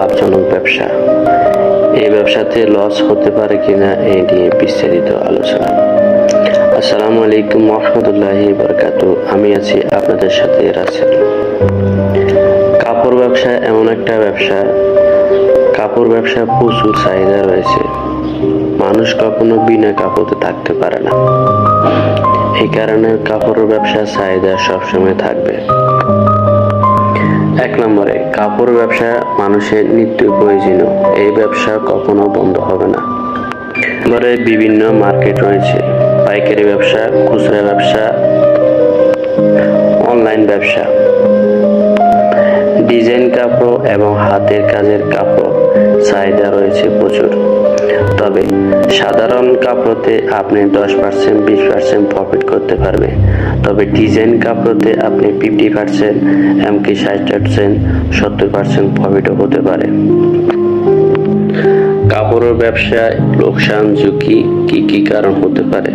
লাভজনক ব্যবসা। এই ব্যবসাতে লস হতে পারে কিনা এই নিয়ে বিস্তারিত আলোচনা। আসসালামু আলাইকুম রহমতুল্লাহি বরকাতু আমি আছি আপনাদের সাথে রাসেল। কাপড় ব্যবসা এমন একটা ব্যবসা। কাপড় ব্যবসা প্রচুর চাহিদা রয়েছে। মানুষ কখনো বিনা কাপড়ে থাকতে পারে না। এই কারণে কাপড়ের ব্যবসার চাহিদা সবসময় থাকবে। এক নম্বরে, কাপড় ব্যবসা মানুষের নিত্য প্রয়োজনীয়। এই ব্যবসা কখনো বন্ধ হবে না। নম্বরে, বিভিন্ন মার্কেট রয়েছে। পাইকারি ব্যবসা, খুচরা ব্যবসা, অনলাইন ব্যবসা। ডিজাইন কাপড় এবং হাতের কাজের কাপড় চাহিদা রয়েছে প্রচুর। তবে সাধারণ কাপড়তে আপনি দশ পার্সেন্ট বিশ পার্সেন্ট প্রফিট করতে পারবে। তবে ডিজাইন কাপড়তে আপনি ফিফটি পার্সেন্ট এমনকি ষাট পার্সেন্ট সত্তর পার্সেন্ট প্রফিটও হতে পারে। কাপড়ের ব্যবসায় লোকসান ঝুঁকি কি কি কারণ হতে পারে?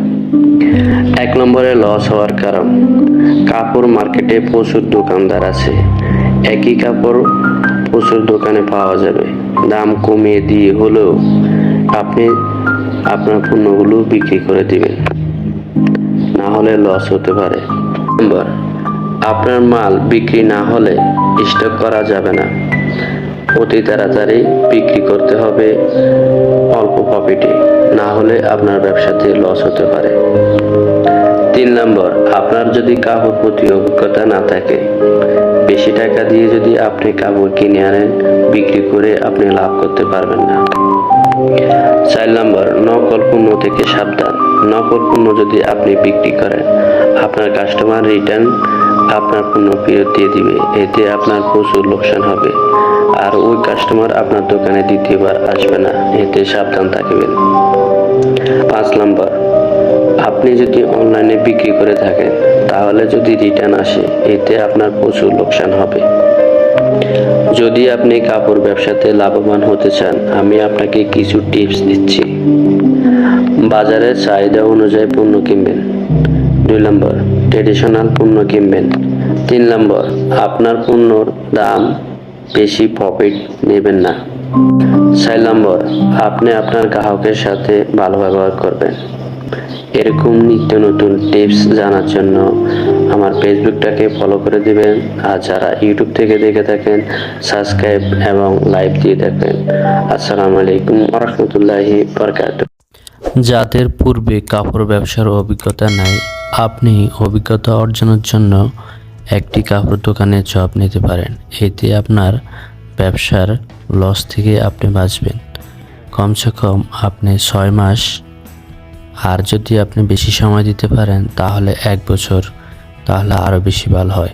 এক নম্বরে লস হওয়ার কারণ। কাপড় মার্কেটে প্রচুর দোকানদার আছে। একই কাপড় প্রচুর দোকানে পাওয়া যাবে। দাম কমিয়ে দিয়ে হলেও আপনি আপনার পণ্যগুলো বিক্রি করে দিবেন। না হলে লস হতে পারে। নম্বর, আপনার মাল বিক্রি না হলে স্টক করা যাবে না। অতি তাড়াতাড়ি বিক্রি করতে হবে অল্প প্রফিটে না হলে আপনার ব্যবসাতে লস হতে পারে। তিন নম্বর, আপনার যদি কাপড় প্রতি অভিজ্ঞতা না থাকে, বেশি টাকা দিয়ে যদি আপনি কাপড় কিনে আনেন, বিক্রি করে আপনি লাভ করতে পারবেন না। চার নম্বর, নকল পণ্য থেকে সাবধান। নকল পণ্য যদি আপনি বিক্রি করেন, আপনার কাস্টমার রিটার্ন আপনার পণ্য ফেরত দিয়ে দিবে। এতে আপনার প্রচুর লোকসান হবে। আর ওই কাস্টমার আপনার দোকানে দ্বিতীয়বার আসবে না। এতে সাবধান থাকবেন। পাঁচ নম্বর, আপনি যদি অনলাইনে বিক্রি করে থাকেন, তাহলে যদি রিটার্ন আসে, এতে আপনার প্রচুর লোকসান হবে। যদি আপনি কাপড় ব্যবসাতে লাভবান হতে চান, আমি আপনাকে কিছু টিপস দিচ্ছি। বাজারের চাহিদা অনুযায়ী পণ্য কিনবেন। দুই নম্বর ট্রেডিশনাল পণ্য কিনবেন। তিন নম্বর, আপনার পণ্যর দাম বেশি প্রফিট নেবেন না। চার নম্বর, আপনি আপনার গ্রাহকের সাথে ভালো ব্যবহার করবেন। এরকম নিত্য নতুন টিপস জানার জন্য আমার ফেসবুকটাকে ফলো করে দিবেন। আর যারা ইউটিউব থেকে দেখে থাকেন সাবস্ক্রাইব এবং লাইভ দিয়ে দেখবেন আসসালামু আলাইকুম রহমতুল্লাহি বরকাত যাদের পূর্বে কাপড় ব্যবসার অভিজ্ঞতা নাই, আপনি অভিজ্ঞতা অর্জনের জন্য একটি কাপড় দোকানে জব নিতে পারেন। এতে আপনার ব্যবসার লস থেকে আপনি বাঁচবেন। কমসে কম আপনি ছয় মাস আর যদি আপনি বেশি সময় দিতে পারেন, তাহলে এক বছর, তাহলে আরও বেশি ভালো হয়।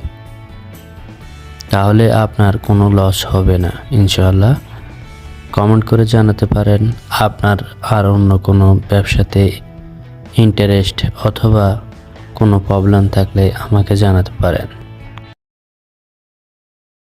তাহলে আপনার কোনো লস হবে না ইনশাল্লাহ কমেন্ট করে জানাতে পারেন, আপনার আর অন্য কোনো ব্যবসাতে ইন্টারেস্ট অথবা কোনো প্রবলেম থাকলে আমাকে জানাতে পারেন।